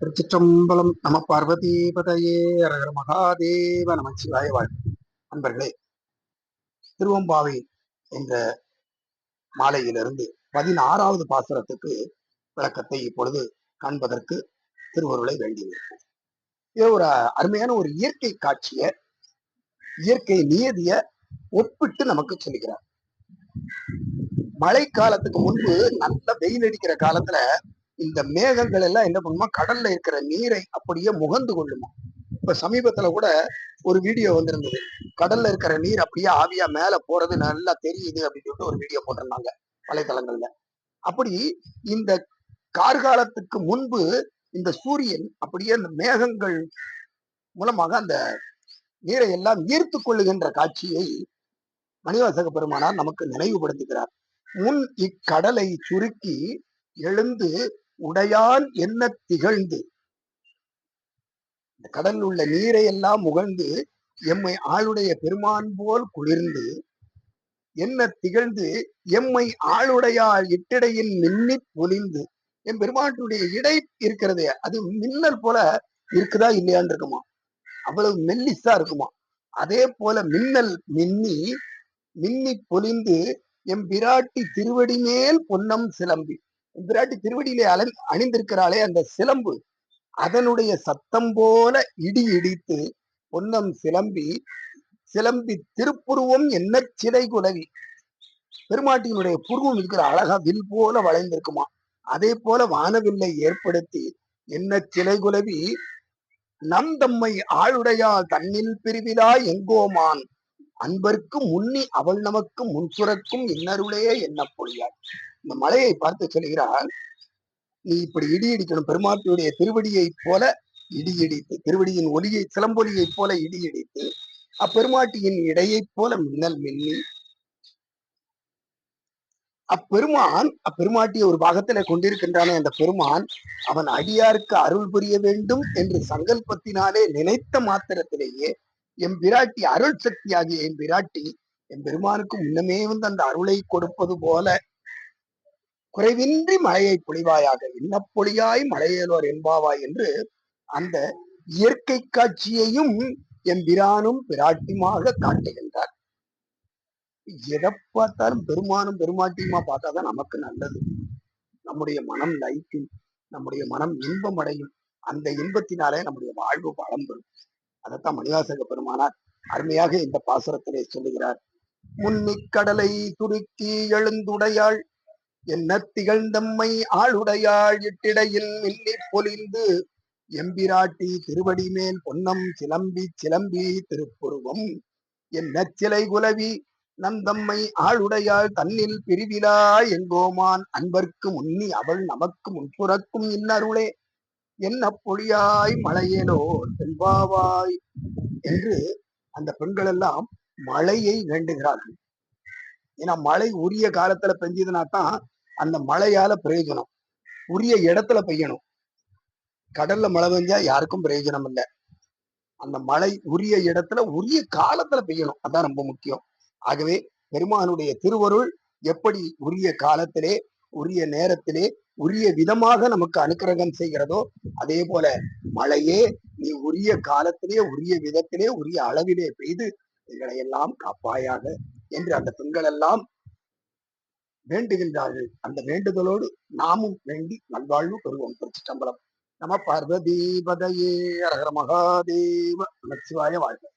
திருச்சிற்றம்பலம் நம பார்வதிபதையே அரகர மகாதேவ நமச்சிவாய வாழ் நண்பர்களே திருவம்பாவை என்ற மாலையிலிருந்து பதினாறாவது பாசுரத்துக்கு விளக்கத்தை இப்பொழுது காண்பதற்கு திருவருளை வேண்டியுள்ளது இது ஒரு அருமையான ஒரு இயற்கை காட்சிய இயற்கை நியதிய ஒப்பிட்டு நமக்கு சொல்லுகிறார் மழை காலத்துக்கு முன்பு நல்ல வெயில் அடிக்கிற காலத்துல இந்த மேகங்கள் எல்லாம் என்ன பண்ணுமா? கடல்ல இருக்கிற நீரை அப்படியே முகந்து கொள்ளுமா? இப்ப சமீபத்துல கூட ஒரு வீடியோ வந்திருந்தது. கடல்ல இருக்கிற நீர் அப்படியே ஆவியா மேல போறது நல்லா தெரியுது அப்படின்னு சொல்லிட்டு ஒரு வீடியோ போட்டிருந்தாங்க வலைத்தளங்கள்ல. அப்படி இந்த கார்காலத்துக்கு முன்பு இந்த சூரியன் அப்படியே அந்த மேகங்கள் மூலமாக அந்த நீரை எல்லாம் ஈர்த்து கொள்ளுகின்ற காட்சியை மணிவாசக பெருமானார் நமக்கு நினைவுபடுத்துகிறார். முன் இக்கடலை சுருக்கி எழுந்து உடையால் என்ன திகழ்ந்து. இந்த கடலில் உள்ள நீரை எல்லாம் முகழ்ந்து எம்மை ஆளுடைய பெருமான் போல் குளிர்ந்து என்ன திகழ்ந்து எம்மை ஆளுடையால் இட்டிடையில் மின்னி பொலிந்து. என் பெருமாட்டுடைய இடை இருக்கிறதே அது மின்னல் போல இருக்குதா இல்லையான்னு இருக்குமா? அவ்வளவு மெல்லிசா இருக்குமா? அதே போல மின்னல் மின்னி மின்னி பொலிந்து எம் பிராட்டி திருவடி மேல் பொன்னம் சிலம்பி. பிராட்டி திருவடியிலே அல அணிந்திருக்கிறாளே அந்த சிலம்பு. அதனுடைய சத்தம் போல இடி இடித்து பொன்னம் சிலம்பி சிலம்பி திருப்புருவம் என்ன சிலை குலவி. பெருமாட்டியினுடைய புருவம் இருக்கிற அழகா வில் போல வளைந்திருக்குமா? அதே போல வானவில்லை ஏற்படுத்தி என்ன சிலை குலவி? நம் தம்மை ஆளுடையால் தன்னில் பிரிவிலா எங்கோமான்? அன்பர்க்கு முன்னி அவள் நமக்கு முன்சுரக்கும் இன்னருளே என்ன பொழியாள் இந்த மலையை பார்த்து சொல்கிறார் நீ இப்படி இடி இடிக்கணும். பெருமாட்டியுடைய திருவடியை போல இடி இடித்து திருவடியின் ஒலியை சிலம்பொலியைப் போல இடி இடித்து அப்பெருமாட்டியின் இடையைப் போல மின்னல் மின்னி. அப்பெருமான் அப்பெருமாட்டியை ஒரு பாகத்தில கொண்டிருக்கின்றானே அந்த பெருமான் அவன் அடியாருக்கு அருள் புரிய வேண்டும் என்று சங்கல்பத்தினாலே நினைத்த மாத்திரத்திலேயே எம் பிராட்டி அருள் சக்தியாகிய என் பிராட்டி என் பெருமானுக்கு முன்னமே வந்து அந்த அருளை கொடுப்பது போல குறைவின்றி மழையை பொழிவாயாக என்ன மழையேலோர் என்பாவாய் என்று அந்த இயற்கை காட்சியையும் என் பிரானும் பிராட்டியுமாக காட்டுகின்றார். எதை பார்த்தாலும் பெருமானும் பெருமாட்டியுமா பார்த்தாதான் நமக்கு நல்லது. நம்முடைய மனம் லைக்கும் நம்முடைய மனம் இன்பம் அடையும் அந்த இன்பத்தினாலே நம்முடைய வாழ்வு வளம் பெறும். அதைத்தான் மணிவாசக பெருமானார் அருமையாக இந்த பாசுரத்திலே சொல்லுகிறார். முன்னிக்கடலை துருக்கி எழுந்துடையாள் என்ன திகழ்ந்தம்மை ஆளுடையாள் இட்டிடையில் மின்னி பொலிந்து எம்பிராட்டி திருவடி மேல் பொன்னம் சிலம்பி சிலம்பி திருப்புருவம். என்ன சிலை குலவி நந்தம்மை ஆளுடையாள் தன்னில் பிரிவிலா எங்கோமான் அன்பர்க்கு முன்னி அவள் நமக்கு முன்புறக்கும் இன்னருளே. என்ன பொழியாய் மழையேனோ செல்வாவாய் என்று அந்த பெண்கள் எல்லாம் மழையை வேண்டுகிறார்கள். ஏன்னா மழை உரிய காலத்துல பெஞ்சதுனா தான் அந்த மழையால பிரயோஜனம். உரிய இடத்துல பெய்யணும். கடல்ல மழை பெஞ்சா யாருக்கும் பிரயோஜனம் இல்லை. அந்த மழை உரிய இடத்துல உரிய காலத்துல பெய்யணும். அதான் ரொம்ப முக்கியம். ஆகவே பெருமானுடைய திருவருள் எப்படி உரிய காலத்திலே உரிய நேரத்திலே உரிய விதமாக நமக்கு அனுக்கிரகம் செய்கிறதோ அதே போல மழையே நீ உரிய காலத்திலே உரிய விதத்திலே உரிய அளவிலே பெய்து எங்களை எல்லாம் காப்பாயாக என்று அந்த பெண்கள் எல்லாம் வேண்டுகின்றார்கள். அந்த வேண்டுதலோடு நாமும் வேண்டி நல்வாழ்வு பெறுவோம். திருச்சிட்டம்பலம் நம பார்வதி பதையே அரகர மகாதேவ நமச்சிவாய வாழ்க.